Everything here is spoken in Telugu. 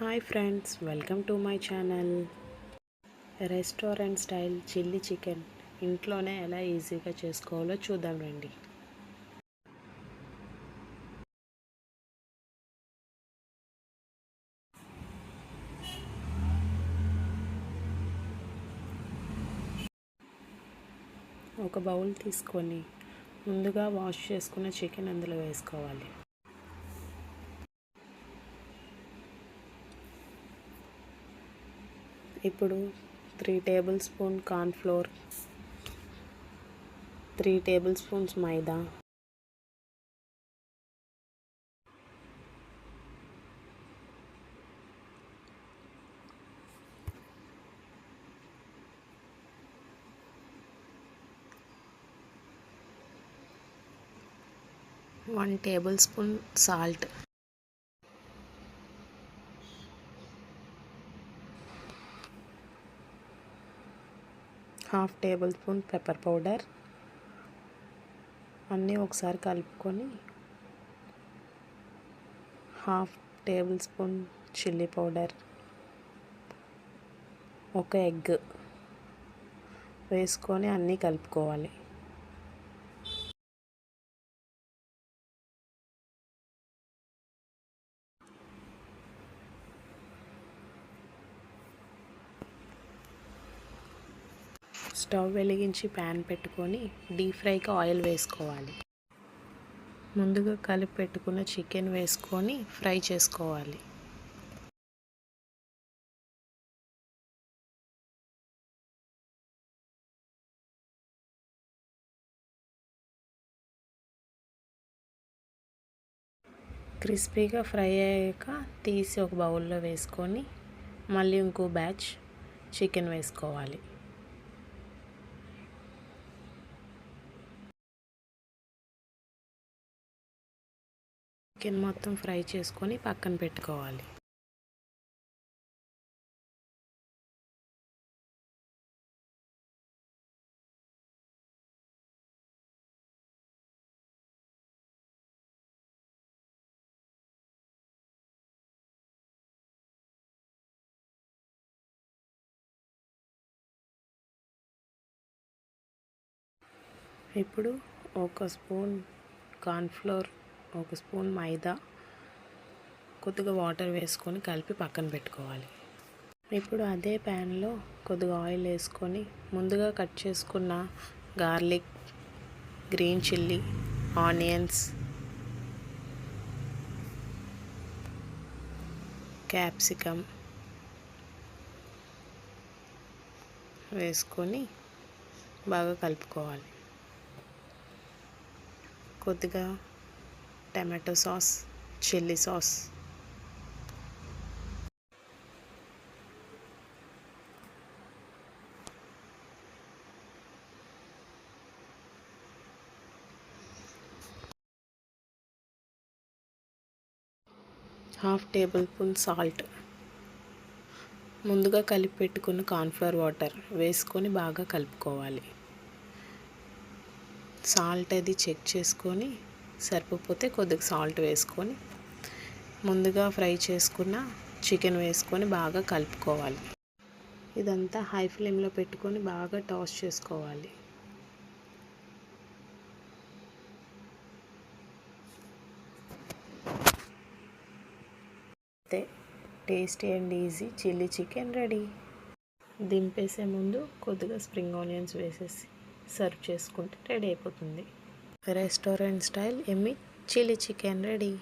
Hi friends welcome to my channel. Restaurant style chilli chicken ఇంట్లోనే ఎలా ఈజీగా చేసుకోవాలో చూద్దాం రండి. ఒక బౌల్ తీసుకొని ముందుగా వాష్ చేసుకున్న చికెన్ అందులో వేసుకోవాలి. ఇప్పుడు three tablespoon cornflour three tablespoons maida. One tablespoon salt half tablespoon pepper powder అన్నీ ఒకసారి కలుపుకొని half tablespoon chilli powder ఒక ఎగ్ వేసుకొని అన్నీ కలుపుకోవాలి. స్టవ్ వెలిగించి ప్యాన్ పెట్టుకొని డీప్ ఫ్రైకి ఆయిల్ వేసుకోవాలి. ముందుగా కలిపి పెట్టుకున్న చికెన్ వేసుకొని ఫ్రై చేసుకోవాలి. క్రిస్పీగా ఫ్రై అయ్యాక తీసి ఒక బౌల్లో వేసుకొని మళ్ళీ ఇంకో బ్యాచ్ చికెన్ వేసుకోవాలి. చికెన్ మొత్తం ఫ్రై చేసుకొని పక్కన పెట్టుకోవాలి. ఇప్పుడు ఒక స్పూన్ కార్న్ఫ్లోర్ ఒక స్పూన్ మైదా కొద్దిగా వాటర్ వేసుకొని కలిపి పక్కన పెట్టుకోవాలి. ఇప్పుడు అదే ప్యాన్లో కొద్దిగా ఆయిల్ వేసుకొని ముందుగా కట్ చేసుకున్న garlic green chilli onions capsicum వేసుకొని బాగా కలుపుకోవాలి. కొద్దిగా tomato sauce chilli sauce. Half tablespoon salt. ముందుగా కలిపి పెట్టుకున్న కార్న్ఫ్లవర్ వాటర్ వేసుకొని బాగా కలుపుకోవాలి. సాల్ట్ అది చెక్ చేసుకొని సరిపోతే కొద్దిగా సాల్ట్ వేసుకొని ముందుగా ఫ్రై చేసుకున్న చికెన్ వేసుకొని బాగా కలుపుకోవాలి. ఇదంతా హై ఫ్లేమ్లో పెట్టుకొని బాగా టాస్ చేసుకోవాలి. అంతే tasty and easy chilli chicken ready. దింపేసే ముందు కొద్దిగా స్ప్రింగ్ ఆనియన్స్ వేసేసి సర్వ్ చేసుకుంటే రెడీ అయిపోతుంది. రెస్టారెంట్ స్టైల్ ఎమ్మి? Chilli chicken ready.